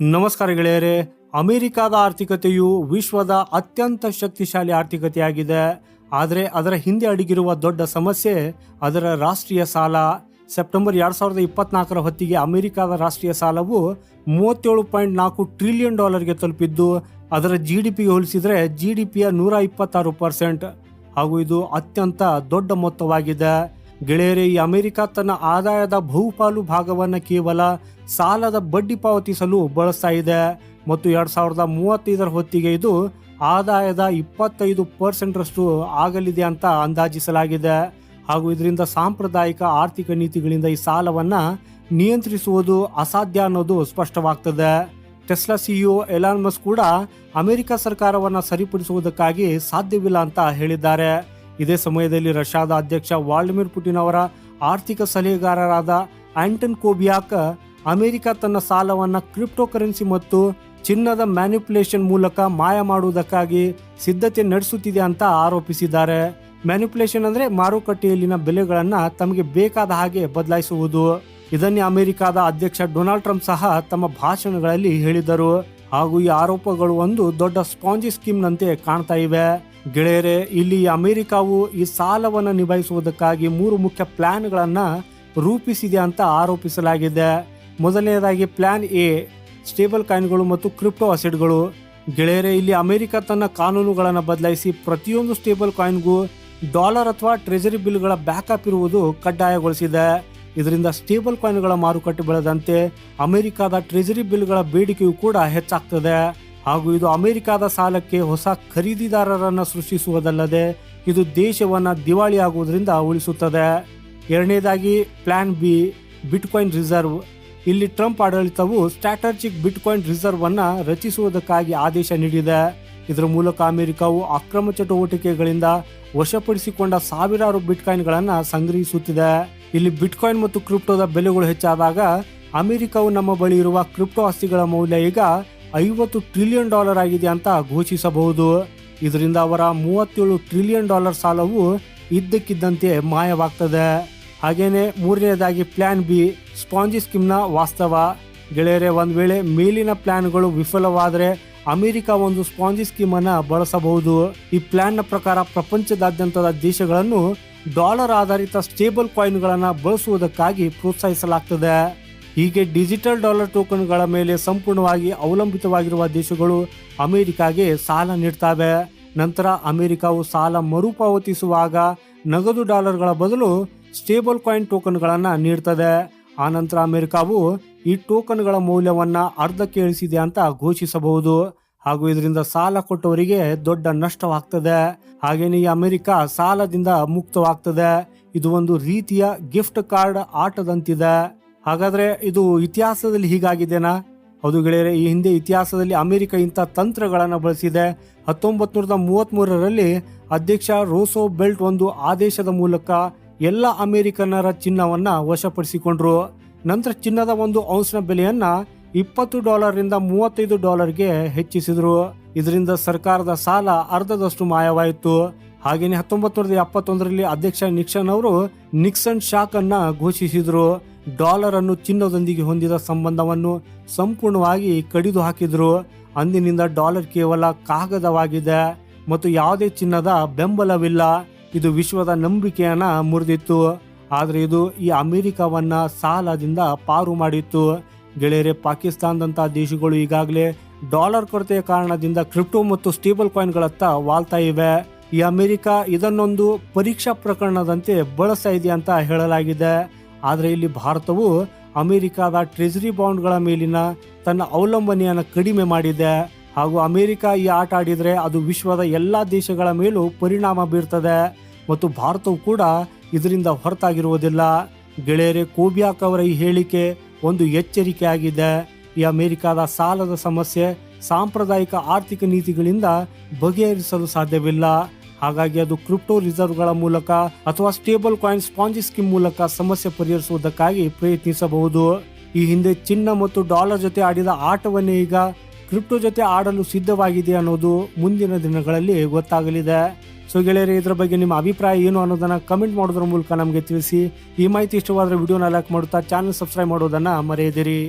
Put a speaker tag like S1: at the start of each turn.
S1: ನಮಸ್ಕಾರ ಗೆಳೆಯರೇ. ಅಮೆರಿಕಾದ ಆರ್ಥಿಕತೆಯು ವಿಶ್ವದ ಅತ್ಯಂತ ಶಕ್ತಿಶಾಲಿ ಆರ್ಥಿಕತೆಯಾಗಿದೆ. ಆದರೆ ಅದರ ಹಿಂದೆ ಅಡಗಿರುವ ದೊಡ್ಡ ಸಮಸ್ಯೆ ಅದರ ರಾಷ್ಟ್ರೀಯ ಸಾಲ. ಸೆಪ್ಟೆಂಬರ್ ಎರಡು ಸಾವಿರದ ಇಪ್ಪತ್ನಾಲ್ಕರ ಹೊತ್ತಿಗೆ ಅಮೆರಿಕಾದ ರಾಷ್ಟ್ರೀಯ ಸಾಲವು ಮೂವತ್ತೇಳು ಪಾಯಿಂಟ್ ನಾಲ್ಕು ಟ್ರಿಲಿಯನ್ ಡಾಲರ್ಗೆ ತಲುಪಿದ್ದು, ಅದರ ಜಿ ಡಿ ಪಿಗೆ ಹೋಲಿಸಿದರೆ ಜಿ ಡಿ ಪಿಯ ನೂರ ಇಪ್ಪತ್ತಾರು ಪರ್ಸೆಂಟ್. ಹಾಗೂ ಇದು ಅತ್ಯಂತ ದೊಡ್ಡ ಮೊತ್ತವಾಗಿದೆ. ಗೆಳೆಯರೇ, ಈ ಅಮೆರಿಕ ತನ್ನ ಆದಾಯದ ಬಹುಪಾಲು ಭಾಗವನ್ನು ಕೇವಲ ಸಾಲದ ಬಡ್ಡಿ ಪಾವತಿಸಲು ಬಳಸ್ತಾ ಇದೆ. ಮತ್ತು ಎರಡ್ ಸಾವಿರದ ಮೂವತ್ತೈದರ ಹೊತ್ತಿಗೆ ಇದು ಆದಾಯದ ಇಪ್ಪತ್ತೈದು ಪರ್ಸೆಂಟ್ರಷ್ಟು ಆಗಲಿದೆ ಅಂತ ಅಂದಾಜಿಸಲಾಗಿದೆ. ಹಾಗೂ ಇದರಿಂದ ಸಾಂಪ್ರದಾಯಿಕ ಆರ್ಥಿಕ ನೀತಿಗಳಿಂದ ಈ ಸಾಲವನ್ನ ನಿಯಂತ್ರಿಸುವುದು ಅಸಾಧ್ಯ ಅನ್ನೋದು ಸ್ಪಷ್ಟವಾಗ್ತದೆ. ಟೆಸ್ಲಾ ಸಿಇಒ ಎಲಾನ್ ಮಸ್ ಕೂಡ ಅಮೆರಿಕ ಸರ್ಕಾರವನ್ನ ಸರಿಪಡಿಸುವುದಕ್ಕಾಗಿ ಸಾಧ್ಯವಿಲ್ಲ ಅಂತ ಹೇಳಿದ್ದಾರೆ. ಇದೇ ಸಮಯದಲ್ಲಿ ರಷ್ಯಾದ ಅಧ್ಯಕ್ಷ ವಾಲ್ಡಿಮಿರ್ ಪುಟಿನ್ ಅವರ ಆರ್ಥಿಕ ಸಲಹೆಗಾರರಾದ ಆಂಟನ್ ಕೋಬಿಯಾಕ್ ಅಮೆರಿಕ ತನ್ನ ಸಾಲವನ್ನು ಕ್ರಿಪ್ಟೋ ಕರೆನ್ಸಿ ಮತ್ತು ಚಿನ್ನದ ಮ್ಯಾನಿಪುಲೇಷನ್ ಮೂಲಕ ಮಾಯ ಮಾಡುವುದಕ್ಕಾಗಿ ಸಿದ್ಧತೆ ನಡೆಸುತ್ತಿದೆ ಅಂತ ಆರೋಪಿಸಿದ್ದಾರೆ. ಮ್ಯಾನಿಪುಲೇಷನ್ ಅಂದ್ರೆ ಮಾರುಕಟ್ಟೆಯಲ್ಲಿನ ಬೆಲೆಗಳನ್ನು ತಮಗೆ ಬೇಕಾದ ಹಾಗೆ ಬದಲಾಯಿಸುವುದು. ಇದನ್ನೇ ಅಮೆರಿಕದ ಅಧ್ಯಕ್ಷ ಡೊನಾಲ್ಡ್ ಟ್ರಂಪ್ ಸಹ ತಮ್ಮ ಭಾಷಣಗಳಲ್ಲಿ ಹೇಳಿದರು. ಹಾಗೂ ಈ ಆರೋಪಗಳು ಒಂದು ದೊಡ್ಡ ಸ್ಪಾಂಜಿ ಸ್ಕೀಮ್ನಂತೆ ಕಾಣ್ತಾ ಇವೆ. ಗೆಳೆಯರೆ, ಇಲ್ಲಿ ಅಮೆರಿಕಾವು ಈ ಸಾಲವನ್ನು ನಿಭಾಯಿಸುವುದಕ್ಕಾಗಿ ಮೂರು ಮುಖ್ಯ ಪ್ಲ್ಯಾನ್ಗಳನ್ನು ರೂಪಿಸಿದೆ ಅಂತ ಆರೋಪಿಸಲಾಗಿದೆ. ಮೊದಲನೇದಾಗಿ ಪ್ಲಾನ್ ಎ, ಸ್ಟೇಬಲ್ ಕಾಯಿನ್ಗಳು ಮತ್ತು ಕ್ರಿಪ್ಟೋ ಅಸೆಟ್ಗಳು. ಗೆಳೆಯರೆ, ಇಲ್ಲಿ ಅಮೆರಿಕ ತನ್ನ ಕಾನೂನುಗಳನ್ನು ಬದಲಾಯಿಸಿ ಪ್ರತಿಯೊಂದು ಸ್ಟೇಬಲ್ ಕಾಯಿನ್ಗೂ ಡಾಲರ್ ಅಥವಾ ಟ್ರೆಜರಿ ಬಿಲ್ಗಳ ಬ್ಯಾಕಪ್ ಇರುವುದು ಕಡ್ಡಾಯಗೊಳಿಸಿದೆ. ಇದರಿಂದ ಸ್ಟೇಬಲ್ ಕಾಯಿನ್ಗಳ ಮಾರುಕಟ್ಟೆ ಬೆಳೆದಂತೆ ಅಮೆರಿಕದ ಟ್ರೆಜರಿ ಬಿಲ್ಗಳ ಬೇಡಿಕೆಯು ಕೂಡ ಹೆಚ್ಚಾಗ್ತದೆ. ಹಾಗೂ ಇದು ಅಮೆರಿಕದ ಸಾಲಕ್ಕೆ ಹೊಸ ಖರೀದಿದಾರರನ್ನು ಸೃಷ್ಟಿಸುವುದಲ್ಲದೆ ಇದು ದೇಶವನ್ನ ದಿವಾಳಿಯಾಗುವುದರಿಂದ ಉಳಿಸುತ್ತದೆ. ಎರಡನೇದಾಗಿ ಪ್ಲಾನ್ ಬಿ ಬಿಟ್ಕಾಯಿನ್ ರಿಸರ್ವ್ ಇಲ್ಲಿ ಟ್ರಂಪ್ ಆಡಳಿತವು ಸ್ಟ್ರಾಟಜಿಕ್ ಬಿಟ್ಕಾಯಿನ್ ರಿಸರ್ವ್ ಅನ್ನು ರಚಿಸುವುದಕ್ಕಾಗಿ ಆದೇಶ ನೀಡಿದೆ. ಇದರ ಮೂಲಕ ಅಮೆರಿಕವು ಅಕ್ರಮ ಚಟುವಟಿಕೆಗಳಿಂದ ವಶಪಡಿಸಿಕೊಂಡ ಸಾವಿರಾರು ಬಿಟ್ಕಾಯಿನ್ಗಳನ್ನು ಸಂಗ್ರಹಿಸುತ್ತಿದೆ. ಇಲ್ಲಿ ಬಿಟ್ಕಾಯಿನ್ ಮತ್ತು ಕ್ರಿಪ್ಟೋದ ಬೆಲೆಗಳು ಹೆಚ್ಚಾದಾಗ ಅಮೆರಿಕವು ನಮ್ಮ ಬಳಿ ಇರುವ ಕ್ರಿಪ್ಟೋ ಆಸ್ತಿಗಳ ಮೌಲ್ಯ ಈಗ ಐವತ್ತು ಟ್ರಿಲಿಯನ್ ಡಾಲರ್ ಆಗಿದೆ ಅಂತ ಘೋಷಿಸಬಹುದು. ಇದರಿಂದ ಅವರ ಮೂವತ್ತೇಳು ಟ್ರಿಲಿಯನ್ ಡಾಲರ್ ಸಾಲವು ಇದ್ದಕ್ಕಿದ್ದಂತೆ ಮಾಯವಾಗ್ತದೆ. ಹಾಗೇನೆ ಮೂರನೇದಾಗಿ ಪ್ಲಾನ್ ಬಿ, ಸ್ಪಾಂಜಿ ಸ್ಕೀಮ್ನ ವಾಸ್ತವ. ಗೆಳೆಯರೆ, ಒಂದ್ ವೇಳೆ ಮೇಲಿನ ಪ್ಲಾನ್ಗಳು ವಿಫಲವಾದರೆ ಅಮೆರಿಕ ಒಂದು ಸ್ಪಾಂಜಿ ಸ್ಕೀಮ್ ಅನ್ನ ಬಳಸಬಹುದು. ಈ ಪ್ಲಾನ್ನ ಪ್ರಕಾರ ಪ್ರಪಂಚದಾದ್ಯಂತದ ದೇಶಗಳನ್ನು ಡಾಲರ್ ಆಧಾರಿತ ಸ್ಟೇಬಲ್ ಕಾಯಿನ್ಗಳನ್ನು ಬಳಸುವುದಕ್ಕಾಗಿ ಪ್ರೋತ್ಸಾಹಿಸಲಾಗ್ತದೆ. ಹೀಗೆ ಡಿಜಿಟಲ್ ಡಾಲರ್ ಟೋಕನ್ಗಳ ಮೇಲೆ ಸಂಪೂರ್ಣವಾಗಿ ಅವಲಂಬಿತವಾಗಿರುವ ದೇಶಗಳು ಅಮೆರಿಕಾಗೆ ಸಾಲ ನೀಡ್ತವೆ. ನಂತರ ಅಮೆರಿಕವು ಸಾಲ ಮರುಪಾವತಿಸುವಾಗ ನಗದು ಡಾಲರ್ಗಳ ಬದಲು ಸ್ಟೇಬಲ್ ಕಾಯಿನ್ ಟೋಕನ್ಗಳನ್ನು ನೀಡ್ತದೆ. ಆನಂತರ ಅಮೆರಿಕಾವು ಈ ಟೋಕನ್ಗಳ ಮೌಲ್ಯವನ್ನು ಅರ್ಧಕ್ಕೆ ಇಳಿಸಿದೆ ಅಂತ ಘೋಷಿಸಬಹುದು. ಹಾಗೂ ಇದರಿಂದ ಸಾಲ ಕೊಟ್ಟವರಿಗೆ ದೊಡ್ಡ ನಷ್ಟವಾಗ್ತದೆ. ಹಾಗೆಯೇ ಈ ಅಮೆರಿಕ ಸಾಲದಿಂದ ಮುಕ್ತವಾಗ್ತದೆ. ಇದು ಒಂದು ರೀತಿಯ ಗಿಫ್ಟ್ ಕಾರ್ಡ್ ಆಟದಂತಿದೆ. ಹಾಗಾದ್ರೆ ಇದು ಇತಿಹಾಸದಲ್ಲಿ ಹೀಗಾಗಿದೆನಾ? ಹೌದು ಗೆಳೆಯರೆ, ಈ ಹಿಂದೆ ಇತಿಹಾಸದಲ್ಲಿ ಅಮೆರಿಕ ಇಂಥ ತಂತ್ರಗಳನ್ನು ಬಳಸಿದೆ. ಹತ್ತೊಂಬತ್ತು ನೂರದ ಮೂವತ್ತ್ಮೂರರಲ್ಲಿ ಅಧ್ಯಕ್ಷ ರೋಸೋ ಬೆಲ್ಟ್ ಒಂದು ಆದೇಶದ ಮೂಲಕ ಎಲ್ಲ ಅಮೆರಿಕನ್ನರ ಚಿನ್ನವನ್ನು ವಶಪಡಿಸಿಕೊಂಡ್ರು. ನಂತರ ಚಿನ್ನದ ಒಂದು ಔನ್ಸ್ನ ಬೆಲೆಯನ್ನ ಇಪ್ಪತ್ತು ಡಾಲರ್ನಿಂದ ಮೂವತ್ತೈದು ಡಾಲರ್ಗೆ ಹೆಚ್ಚಿಸಿದರು. ಇದರಿಂದ ಸರ್ಕಾರದ ಸಾಲ ಅರ್ಧದಷ್ಟು ಮಾಯವಾಯಿತು. ಹಾಗೆಯೇ ಹತ್ತೊಂಬತ್ತು ನೂರದ ಎಪ್ಪತ್ತೊಂದರಲ್ಲಿ ಅಧ್ಯಕ್ಷ ನಿಕ್ಸನ್ ಅವರು ನಿಕ್ಸನ್ ಶಾಕ್ ಅನ್ನ ಘೋಷಿಸಿದ್ರು. ಡಾಲರ್ ಅನ್ನು ಚಿನ್ನದೊಂದಿಗೆ ಹೊಂದಿದ ಸಂಬಂಧವನ್ನು ಸಂಪೂರ್ಣವಾಗಿ ಕಡಿದು ಹಾಕಿದ್ರು ಅಂದಿನಿಂದ ಡಾಲರ್ ಕೇವಲ ಕಾಗದವಾಗಿದೆ ಮತ್ತು ಯಾವುದೇ ಚಿನ್ನದ ಬೆಂಬಲವಿಲ್ಲ. ಇದು ವಿಶ್ವದ ನಂಬಿಕೆಯನ್ನ ಮುರಿದಿತ್ತು. ಆದರೆ ಇದು ಈ ಅಮೆರಿಕವನ್ನ ಸಾಲದಿಂದ ಪಾರು ಮಾಡಿತ್ತು. ಗೆಳೆಯರೆ ಪಾಕಿಸ್ತಾನದಂತಹ ದೇಶಗಳು ಈಗಾಗಲೇ ಡಾಲರ್ ಕೊರತೆಯ ಕಾರಣದಿಂದ ಕ್ರಿಪ್ಟೋ ಮತ್ತು ಸ್ಟೇಬಲ್ ಕಾಯಿನ್ಗಳತ್ತ ವಾಲ್ತಾ ಇವೆ. ಈ ಅಮೆರಿಕ ಇದನ್ನೊಂದು ಪರೀಕ್ಷಾ ಪ್ರಕರಣದಂತೆ ಬಳಸ್ತಾ ಇದೆ ಅಂತ ಹೇಳಲಾಗಿದೆ. ಆದರೆ ಇಲ್ಲಿ ಭಾರತವು ಅಮೆರಿಕದ ಟ್ರೆಜರಿ ಬಾಂಡ್ಗಳ ಮೇಲಿನ ತನ್ನ ಅವಲಂಬನೆಯನ್ನು ಕಡಿಮೆ ಮಾಡಿದೆ. ಹಾಗೂ ಅಮೆರಿಕ ಈ ಆಟ ಆಡಿದರೆ ಅದು ವಿಶ್ವದ ಎಲ್ಲ ದೇಶಗಳ ಮೇಲೂ ಪರಿಣಾಮ ಬೀರ್ತದೆ. ಮತ್ತು ಭಾರತವು ಕೂಡ ಇದರಿಂದ ಹೊರತಾಗಿರುವುದಿಲ್ಲ. ಗೆಳೆಯರೆ, ಕೋಬಿಯಾಕ್ ಅವರ ಈ ಹೇಳಿಕೆ ಒಂದು ಎಚ್ಚರಿಕೆ ಆಗಿದೆ. ಈ ಅಮೆರಿಕದ ಸಾಲದ ಸಮಸ್ಯೆ ಸಾಂಪ್ರದಾಯಿಕ ಆರ್ಥಿಕ ನೀತಿಗಳಿಂದ ಬಗೆಹರಿಸಲು ಸಾಧ್ಯವಿಲ್ಲ. ಹಾಗಾಗಿ ಅದು ಕ್ರಿಪ್ಟೋ ರಿಸರ್ವ್ಗಳ ಮೂಲಕ ಅಥವಾ ಸ್ಟೇಬಲ್ ಕಾಯಿನ್ ಸ್ಪಾಂಜಿ ಸ್ಕೀಮ್ ಮೂಲಕ ಸಮಸ್ಯೆ ಪರಿಹರಿಸುವುದಕ್ಕಾಗಿ ಪ್ರಯತ್ನಿಸಬಹುದು. ಈ ಹಿಂದೆ ಚಿನ್ನ ಮತ್ತು ಡಾಲರ್ ಜೊತೆ ಆಡಿದ ಆಟವನ್ನೇ ಈಗ ಕ್ರಿಪ್ಟೋ ಜೊತೆ ಆಡಲು ಸಿದ್ಧವಾಗಿದೆ ಅನ್ನೋದು ಮುಂದಿನ ದಿನಗಳಲ್ಲಿ ಗೊತ್ತಾಗಲಿದೆ. ಸೊ ಗೆಳೆಯರೇ, ಇದರ ಬಗ್ಗೆ ನಿಮ್ಮ ಅಭಿಪ್ರಾಯ ಏನು ಅನ್ನೋದನ್ನ ಕಮೆಂಟ್ ಮಾಡೋದ್ರ ಮೂಲಕ ನಮಗೆ ತಿಳಿಸಿ. ಈ ಮಾಹಿತಿ ಇಷ್ಟವಾದರೆ ವಿಡಿಯೋನ ಲೈಕ್ ಮಾಡುತ್ತಾ, ಚಾನಲ್ ಸಬ್ಸ್ಕ್ರೈಬ್ ಮಾಡೋದನ್ನ ಮರೆಯದಿರಿ.